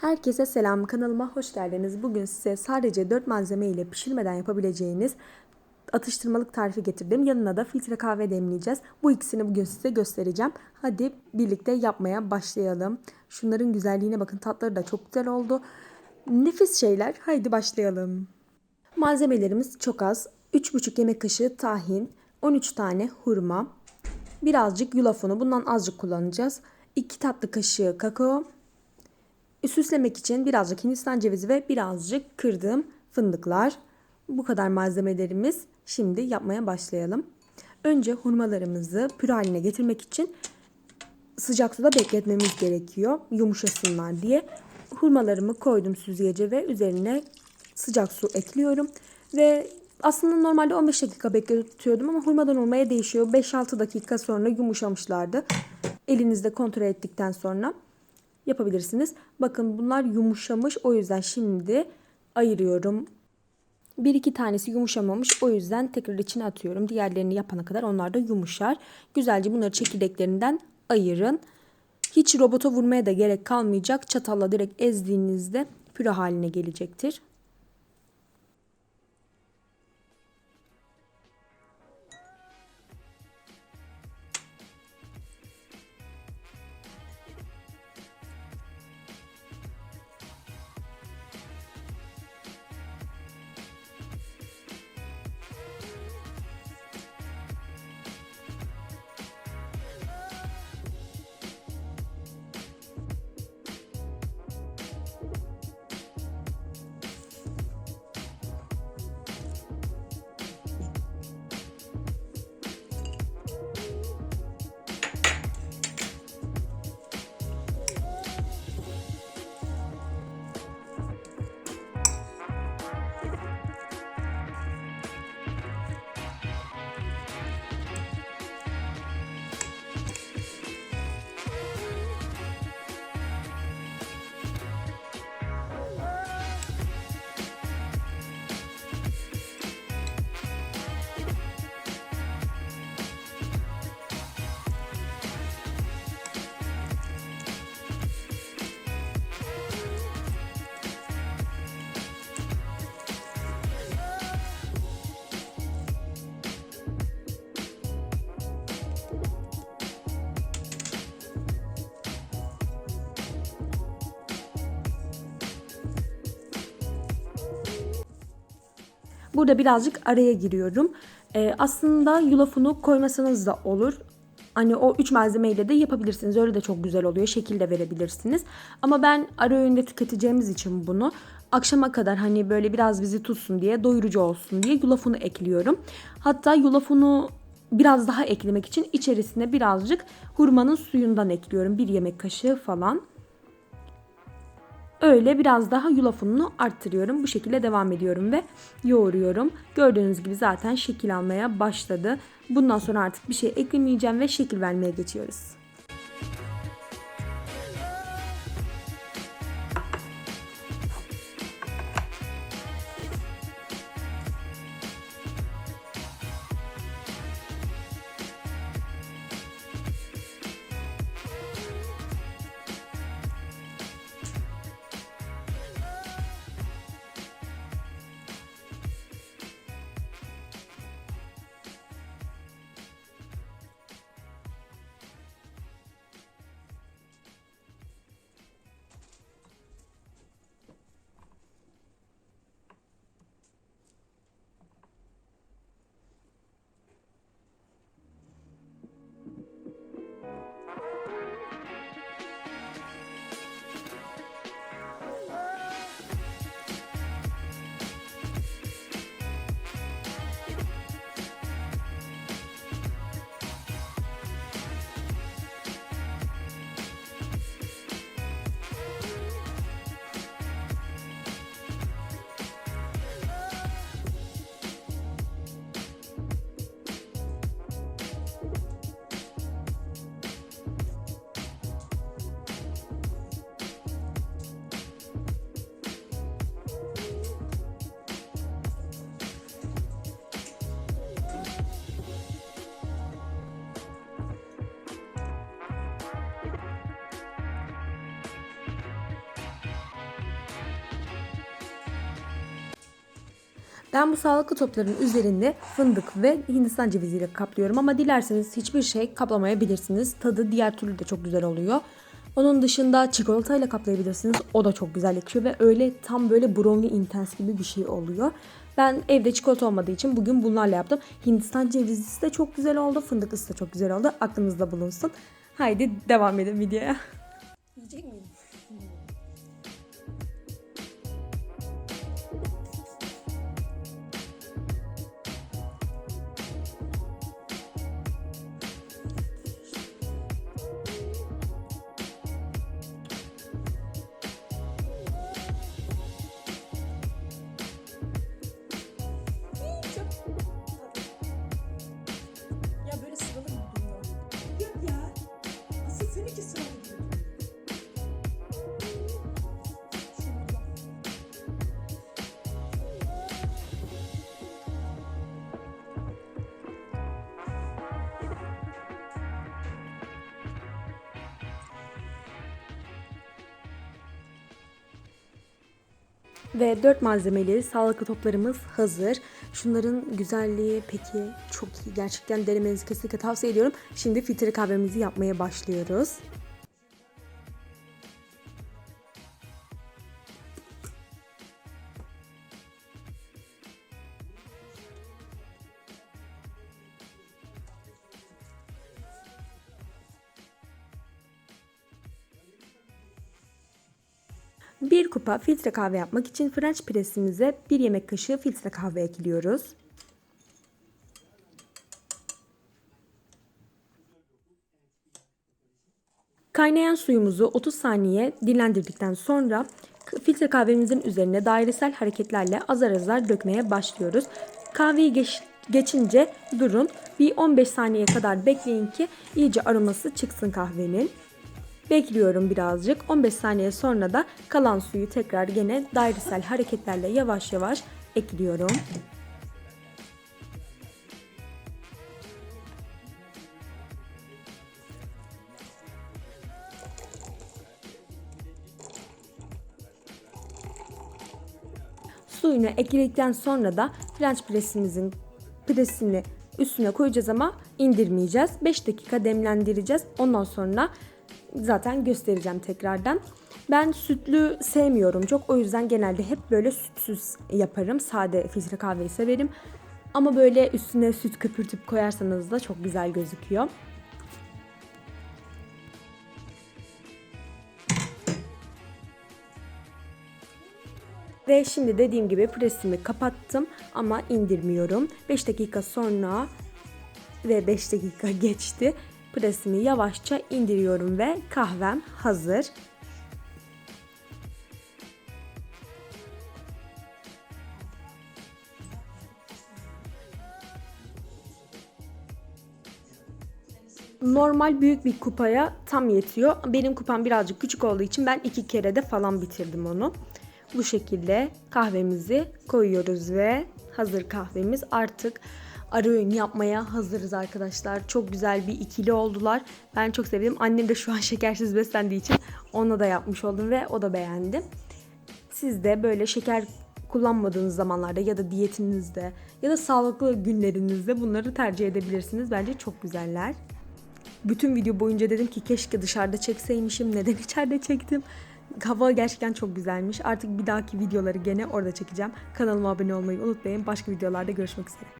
Herkese selam kanalıma hoş geldiniz. Bugün size sadece 4 malzeme ile pişirmeden yapabileceğiniz atıştırmalık tarifi getirdim. Yanına da filtre kahve demleyeceğiz. Bu ikisini bugün size göstereceğim. Hadi birlikte yapmaya başlayalım. Şunların güzelliğine bakın tatları da çok güzel oldu. Nefis şeyler. Haydi başlayalım. Malzemelerimiz çok az. 3,5 yemek kaşığı tahin, 13 tane hurma, birazcık yulaf unu. Bundan azıcık kullanacağız. 2 tatlı kaşığı kakao, Süslemek için birazcık hindistan cevizi ve birazcık kırdığım fındıklar. Bu kadar malzemelerimiz. Şimdi yapmaya başlayalım. Önce hurmalarımızı püre haline getirmek için sıcak suda bekletmemiz gerekiyor. Yumuşasınlar diye. Hurmalarımı koydum süzgece ve üzerine sıcak su ekliyorum. Ve aslında normalde 15 dakika bekletiyordum ama hurmadan olmaya değişiyor. 5-6 dakika sonra yumuşamışlardı. Elinizde kontrol ettikten sonra yapabilirsiniz. Bakın bunlar yumuşamış. O yüzden şimdi ayırıyorum. Bir iki tanesi yumuşamamış. O yüzden tekrar içine atıyorum. Diğerlerini yapana kadar onlar da yumuşar. Güzelce bunları çekirdeklerinden ayırın. Hiç robota vurmaya da gerek kalmayacak. Çatalla direkt ezdiğinizde püre haline gelecektir. Burada birazcık araya giriyorum. Ee, aslında yulafını koymasanız da olur. Hani o üç malzemeyle de yapabilirsiniz. Öyle de çok güzel oluyor. Şekil de verebilirsiniz. Ama ben ara öğünde tüketeceğimiz için bunu akşama kadar hani böyle biraz bizi tutsun diye doyurucu olsun diye yulafını ekliyorum. Hatta yulafını biraz daha eklemek için içerisine birazcık hurmanın suyundan ekliyorum. Bir yemek kaşığı falan. Öyle biraz daha yulaf ununu arttırıyorum. Bu şekilde devam ediyorum ve yoğuruyorum. Gördüğünüz gibi zaten şekil almaya başladı. Bundan sonra artık bir şey eklemeyeceğim ve şekil vermeye geçiyoruz. Ben bu sağlıklı topların üzerinde fındık ve hindistan ceviziyle kaplıyorum ama dilerseniz hiçbir şey kaplamayabilirsiniz. Tadı diğer türlü de çok güzel oluyor. Onun dışında çikolatayla kaplayabilirsiniz. O da çok güzel yakışıyor ve öyle tam böyle brownie intense gibi bir şey oluyor. Ben evde çikolata olmadığı için bugün bunlarla yaptım. Hindistan cevizlisi de çok güzel oldu. Fındıklısı da çok güzel oldu. Aklınızda bulunsun. Haydi devam edin videoya. Yiyecek miyim? Ve 4 malzemeli sağlıklı toplarımız hazır. Şunların güzelliği peki çok iyi. Gerçekten denemenizi kesinlikle tavsiye ediyorum. Şimdi filtre kahvemizi yapmaya başlıyoruz. Bir kupa filtre kahve yapmak için French presimize bir yemek kaşığı filtre kahve ekliyoruz. Kaynayan suyumuzu 30 saniye dinlendirdikten sonra filtre kahvemizin üzerine dairesel hareketlerle azar azar dökmeye başlıyoruz. Kahveyi geç, geçince durun. Bir 15 saniye kadar bekleyin ki iyice aroması çıksın kahvenin. Bekliyorum birazcık. 15 saniye sonra da kalan suyu tekrar gene dairesel hareketlerle yavaş yavaş ekliyorum. Suyunu ekledikten sonra da French presimizin presini üstüne koyacağız ama indirmeyeceğiz. 5 dakika demlendireceğiz. Ondan sonra zaten göstereceğim tekrardan. Ben sütlü sevmiyorum çok. O yüzden genelde hep böyle sütsüz yaparım. Sade filtre kahveyi severim. Ama böyle üstüne süt köpürtüp koyarsanız da çok güzel gözüküyor. Ve şimdi dediğim gibi presimi kapattım ama indirmiyorum. 5 dakika sonra ve 5 dakika geçti. Presimi yavaşça indiriyorum ve kahvem hazır. Normal büyük bir kupaya tam yetiyor. Benim kupam birazcık küçük olduğu için ben iki kere de falan bitirdim onu. Bu şekilde kahvemizi koyuyoruz ve hazır kahvemiz artık ara öğün yapmaya hazırız arkadaşlar. Çok güzel bir ikili oldular. Ben çok sevdim. Annem de şu an şekersiz beslendiği için ona da yapmış oldum ve o da beğendi. Siz de böyle şeker kullanmadığınız zamanlarda ya da diyetinizde ya da sağlıklı günlerinizde bunları tercih edebilirsiniz. Bence çok güzeller. Bütün video boyunca dedim ki keşke dışarıda çekseymişim. Neden içeride çektim? Hava gerçekten çok güzelmiş. Artık bir dahaki videoları gene orada çekeceğim. Kanalıma abone olmayı unutmayın. Başka videolarda görüşmek üzere.